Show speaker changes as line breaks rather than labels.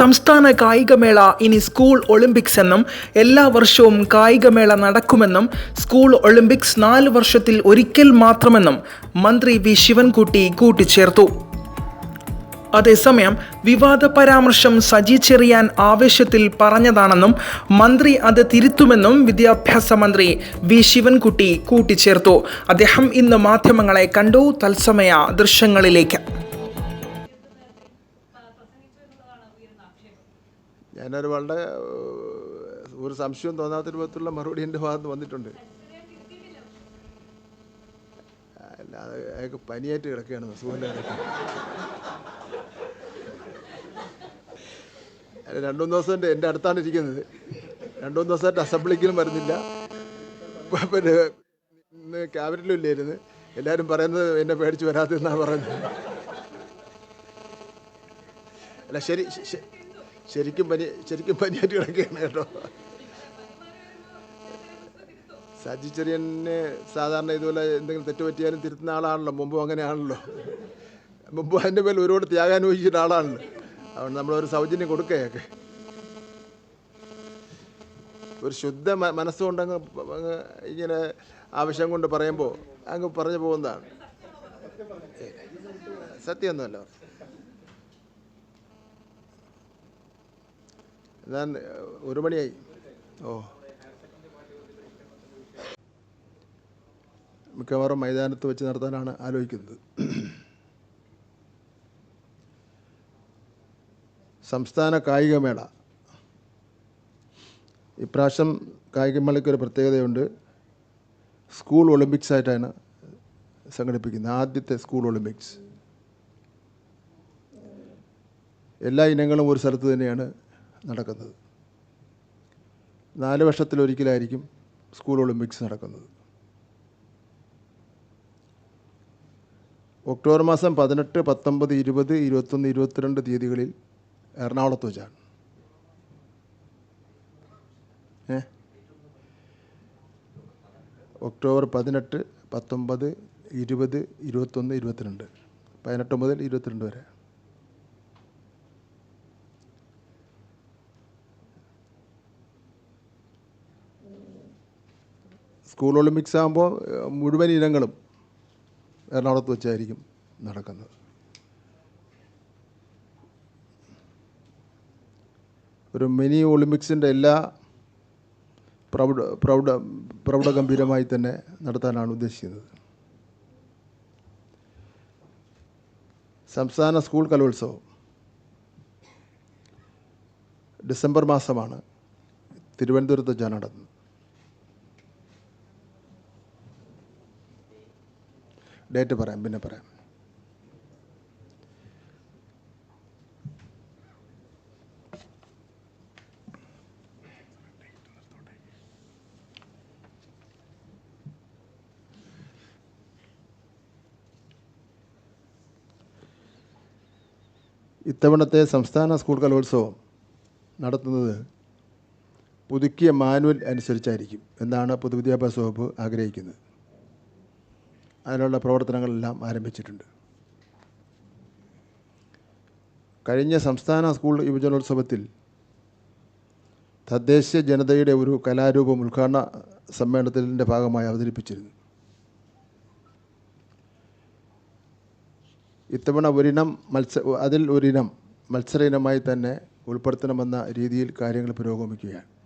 സംസ്ഥാന കായികമേള ഇനി സ്കൂൾ ഒളിമ്പിക്സ് എന്നും എല്ലാ വർഷവും കായികമേള നടക്കുമെന്നും സ്കൂൾ ഒളിമ്പിക്സ് നാല് വർഷത്തിൽ ഒരിക്കൽ മാത്രമെന്നും മന്ത്രി വി ശിവൻകുട്ടി കൂട്ടിച്ചേർത്തു. അതേസമയം വിവാദ പരാമർശം സജി ചെറിയാൻ ആവേശത്തിൽ പറഞ്ഞതാണെന്നും മന്ത്രി അത് തിരുത്തുമെന്നും വിദ്യാഭ്യാസ മന്ത്രി വി ശിവൻകുട്ടി കൂട്ടിച്ചേർത്തു. അദ്ദേഹം ഇന്ന് മാധ്യമങ്ങളെ കണ്ടു. തത്സമയ ദൃശ്യങ്ങളിലേക്ക്.
ഞാനൊരു വളരെ ഒരു സംശയം തോന്നാത്ത രൂപത്തിലുള്ള മറുപടി എന്റെ ഭാഗത്ത് വന്നിട്ടുണ്ട്. അല്ല അയാൾക്ക് പനിയായിട്ട് കിടക്കുകയാണ് സുഖമില്ല. കിടക്കുകയാണ് അല്ല, രണ്ടു ദിവസം എന്റെ അടുത്താണ് ഇരിക്കുന്നത്. രണ്ടു മൂന്ന് ദിവസമായിട്ട് അസംബ്ലിക്കിലും വരുന്നില്ല. പിന്നെ ഇന്ന് ക്യാബിനറ്റിലും ഇല്ലായിരുന്നു. എല്ലാവരും പറയുന്നത് എന്നെ പേടിച്ച് വരാത്തെന്നാണ് പറയുന്നത്. അല്ല ശരി ശരിക്കും പനി ശരിക്കും പനിയായിട്ട് കിടക്കുകയാണ് കേട്ടോ. സജി ചെറിയനെ സാധാരണ ഇതുപോലെ എന്തെങ്കിലും തെറ്റ് പറ്റിയാലും തിരുത്തുന്ന ആളാണല്ലോ. മുമ്പും അങ്ങനെയാണല്ലോ. മുമ്പ് അതിന്റെ മേൽ ഒരുപാട് ത്യാഗം അനുഭവിച്ചിട്ട് ആളാണല്ലോ അതുകൊണ്ട് നമ്മളൊരു സൗജന്യം കൊടുക്കുകയൊക്കെ. ഒരു ശുദ്ധ മനസ്സുകൊണ്ട് അങ്ങ് അങ്ങ് ഇങ്ങനെ ആവശ്യം കൊണ്ട് പറയുമ്പോൾ അങ്ങ് പറഞ്ഞു പോകുന്നതാണ്. സത്യമൊന്നുമല്ല. ഞാൻ ഒരു മണിയായി. ഓ. മിക്കവാറും മൈതാനത്ത് വെച്ച് നടത്താനാണ് ആലോചിക്കുന്നത്. സംസ്ഥാന കായികമേള ഇപ്രാവശ്യം കായികമേളയ്ക്ക് ഒരു പ്രത്യേകതയുണ്ട്. സ്കൂൾ ഒളിമ്പിക്സ് ആയിട്ടാണ് സംഘടിപ്പിക്കുന്നത്. ആദ്യത്തെ സ്കൂൾ ഒളിമ്പിക്സ്. എല്ലാ ഇനങ്ങളും ഒരു സ്ഥലത്ത് തന്നെയാണ് നടക്കുന്നത്. നാല് വർഷത്തിലൊരിക്കലായിരിക്കും സ്കൂൾ ഒളിമ്പിക്സ് നടക്കുന്നത്. ഒക്ടോബർ മാസം പതിനെട്ട് പത്തൊമ്പത് ഇരുപത് ഇരുപത്തൊന്ന് ഇരുപത്തിരണ്ട് തീയതികളിൽ എറണാകുളത്ത് വെച്ചാണ്. ഏ? ഒക്ടോബർ പതിനെട്ട് പത്തൊമ്പത് ഇരുപത് ഇരുപത്തൊന്ന് ഇരുപത്തിരണ്ട്. പതിനെട്ട് മുതൽ ഇരുപത്തിരണ്ട് വരെ. സ്കൂൾ ഒളിമ്പിക്സ് ആകുമ്പോൾ മുഴുവൻ ഇനങ്ങളും എറണാകുളത്ത് വെച്ചായിരിക്കും നടക്കുന്നത്. ഒരു മിനി ഒളിമ്പിക്സിന്റെ എല്ലാ പ്രൗഢ പ്രൗഢ പ്രൗഢഗംഭീരമായി തന്നെ നടത്താനാണ് ഉദ്ദേശിക്കുന്നത്. സംസ്ഥാന സ്കൂൾ കലോത്സവം ഡിസംബർ മാസമാണ് തിരുവനന്തപുരത്ത് വെച്ചാണ് നടന്നത് ഡേറ്റ് പറയാം പിന്നെ പറയാം. ഇത്തവണത്തെ സംസ്ഥാന സ്കൂൾ കലോത്സവം നടത്തുന്നത് പുതുക്കിയ മാനുവൽ അനുസരിച്ചായിരിക്കും. എന്നാണ് പൊതുവിദ്യാഭ്യാസ വകുപ്പ് ആഗ്രഹിക്കുന്നത്? അതിനുള്ള പ്രവർത്തനങ്ങളെല്ലാം ആരംഭിച്ചിട്ടുണ്ട്. കഴിഞ്ഞ സംസ്ഥാന സ്കൂൾ യുവജനോത്സവത്തിൽ തദ്ദേശീയ ജനതയുടെ ഒരു കലാരൂപം ഉദ്ഘാടന സമ്മേളനത്തിന്റെ ഭാഗമായി അവതരിപ്പിച്ചിരുന്നു. ഇത്തവണ ഒരിനം മത്സ അതിൽ ഒരിനം മത്സര ഇനമായി തന്നെ ഉൾപ്പെടുത്തണമെന്ന രീതിയിൽ കാര്യങ്ങൾ പുരോഗമിക്കുകയാണ്.